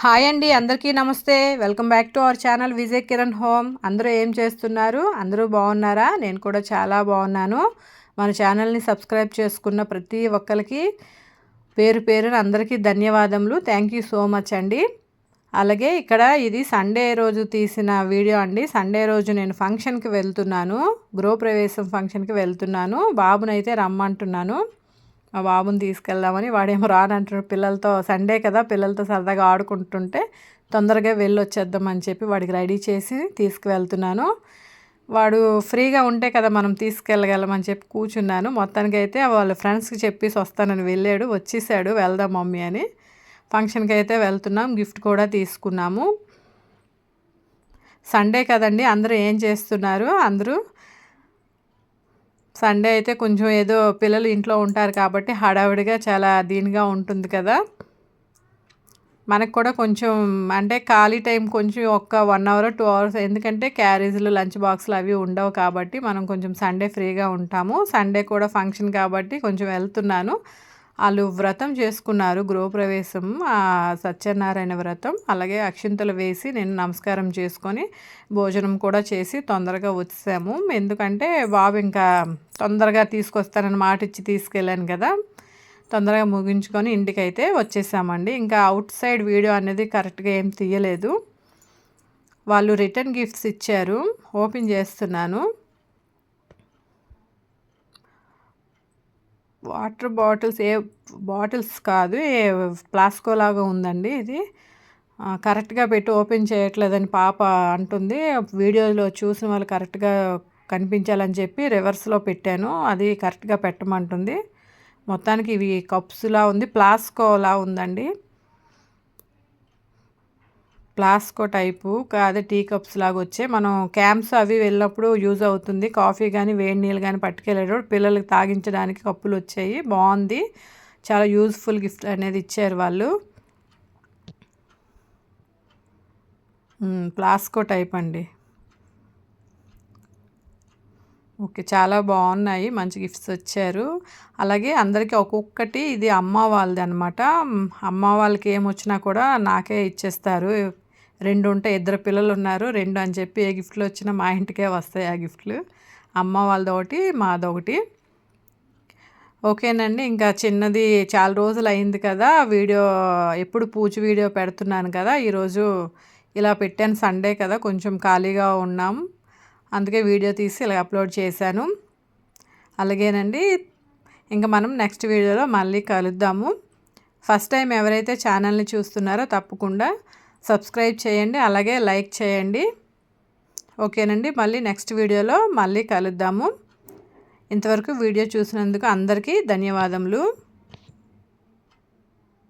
Hi అండి అందరికీ నమస్తే. Welcome back to our channel Vijay Kiran home. అందరూ ఏం చేస్తున్నారు? అందరూ బాగున్నారా? నేను కూడా చాలా బాగున్నాను. మన ఛానల్ని సబ్స్క్రైబ్ చేసుకున్న ప్రతి ఒక్కరికి పేరు పేరున అందరికీ ధన్యవాదములు. థ్యాంక్ యూ సో మచ్ అండి. అలాగే ఇక్కడ ఇది సండే రోజు తీసిన వీడియో అండి. సండే రోజు నేను ఫంక్షన్కి వెళ్తున్నాను. గృహప్రవేశం ఫంక్షన్కి వెళ్తున్నాను. బాబునైతే రమ్మంటున్నాను. మా బాబుని తీసుకెళ్దామని వాడేమో రానంటున్నాడు. పిల్లలతో సండే కదా పిల్లలతో సరదాగా ఆడుకుంటుంటే తొందరగా వెళ్ళి వచ్చేద్దామని చెప్పి వాడికి రెడీ చేసి తీసుకువెళ్తున్నాను. వాడు ఫ్రీగా ఉంటే కదా మనం తీసుకెళ్ళగలమని చెప్పి కూర్చున్నాను. మొత్తానికి అయితే వాళ్ళ ఫ్రెండ్స్కి చెప్పేసి వస్తానని వెళ్ళాడు. వచ్చేసాడు వెళ్దాం మమ్మీ అని. ఫంక్షన్కి అయితే వెళ్తున్నాం గిఫ్ట్ కూడా తీసుకున్నాము. సండే కదండి అందరూ ఏం చేస్తున్నారు? అందరూ సండే అయితే కొంచెం ఏదో పిల్లలు ఇంట్లో ఉంటారు కాబట్టి హడావిడిగా చాలా దీనిగా ఉంటుంది కదా. మనకు కూడా కొంచెం అంటే ఖాళీ టైం కొంచెం ఒక్క వన్ అవర్ టూ అవర్స్ ఎందుకంటే క్యారేజీలు లంచ్ బాక్స్లు అవి ఉండవు కాబట్టి మనం కొంచెం సండే ఫ్రీగా ఉంటాము. సండే కూడా ఫంక్షన్ కాబట్టి కొంచెం వెళ్తున్నాను. వాళ్ళు వ్రతం చేసుకున్నారు. గృహప్రవేశం సత్యనారాయణ వ్రతం అలాగే అక్షింతలు వేసి నేను నమస్కారం చేసుకొని భోజనం కూడా చేసి తొందరగా వచ్చాము. ఎందుకంటే బాబు ఇంకా తొందరగా తీసుకొస్తానని మాట ఇచ్చి తీసుకెళ్ళాను కదా. తొందరగా ముగించుకొని ఇంటికైతే వచ్చేసామండి. ఇంకా అవుట్ సైడ్ వీడియో అనేది కరెక్ట్గా ఏం తీయలేదు. వాళ్ళు రిటర్న్ గిఫ్ట్స్ ఇచ్చారు. ఓపెన్ చేస్తున్నాను. వాటర్ బాటిల్స్ ఏ బాటిల్స్ కాదు ఏ ప్లాస్కో లాగా ఉందండి ఇది. కరెక్ట్గా పెట్టి ఓపెన్ చేయట్లేదని పాప అంటుంది. వీడియోలో చూసిన వాళ్ళు కరెక్ట్గా కనిపించాలని చెప్పి రివర్స్లో పెట్టాను. అది కరెక్ట్గా పెట్టమంటుంది. మొత్తానికి ఇవి కప్స్లా ఉంది ప్లాస్కోలా ఉందండి. ప్లాస్కో టైపు అదే టీ కప్స్ లాగా వచ్చే. మనం క్యాంప్స్ అవి వెళ్ళినప్పుడు యూజ్ అవుతుంది. కాఫీ కానీ వేడి నీళ్ళు కానీ పట్టుకెళ్ళేటప్పుడు పిల్లలకి తాగించడానికి కప్పులు వచ్చాయి. బాగుంది. చాలా యూజ్ఫుల్ గిఫ్ట్ అనేది ఇచ్చారు వాళ్ళు. ప్లాస్కో టైప్ అండి. ఓకే చాలా బాగున్నాయి. మంచి గిఫ్ట్స్ వచ్చారు. అలాగే అందరికీ ఒక్కొక్కటి ఇది అమ్మ వాళ్ళది అనమాట అమ్మ వాళ్ళకి ఏమొచ్చినా కూడా నాకే ఇచ్చేస్తారు. రెండు ఉంటే ఇద్దరు పిల్లలు ఉన్నారు రెండు అని చెప్పి ఏ గిఫ్ట్లు వచ్చినా మా ఇంటికే వస్తాయి ఆ గిఫ్ట్లు. అమ్మ వాళ్ళది ఒకటి మాదొకటి ఓకేనండి ఇంకా చిన్నది చాలా రోజులు అయింది కదా వీడియో ఎప్పుడు పూజ వీడియో పెడుతున్నాను కదా ఈరోజు ఇలా పెట్టాను సండే కదా కొంచెం ఖాళీగా ఉన్నాం. అందుకే వీడియో తీసి ఇలా అప్లోడ్ చేశాను. అలాగేనండి ఇంకా మనం నెక్స్ట్ వీడియోలో మళ్ళీ కలుద్దాము. ఫస్ట్ టైం ఎవరైతే ఛానల్ని చూస్తున్నారో తప్పకుండా సబ్స్క్రైబ్ చేయండి అలాగే లైక్ చేయండి. ఓకేనండి మళ్ళీ నెక్స్ట్ వీడియోలో మళ్ళీ కలుద్దాము. ఇంతవరకు వీడియో చూసినందుకు అందరికీ ధన్యవాదములు.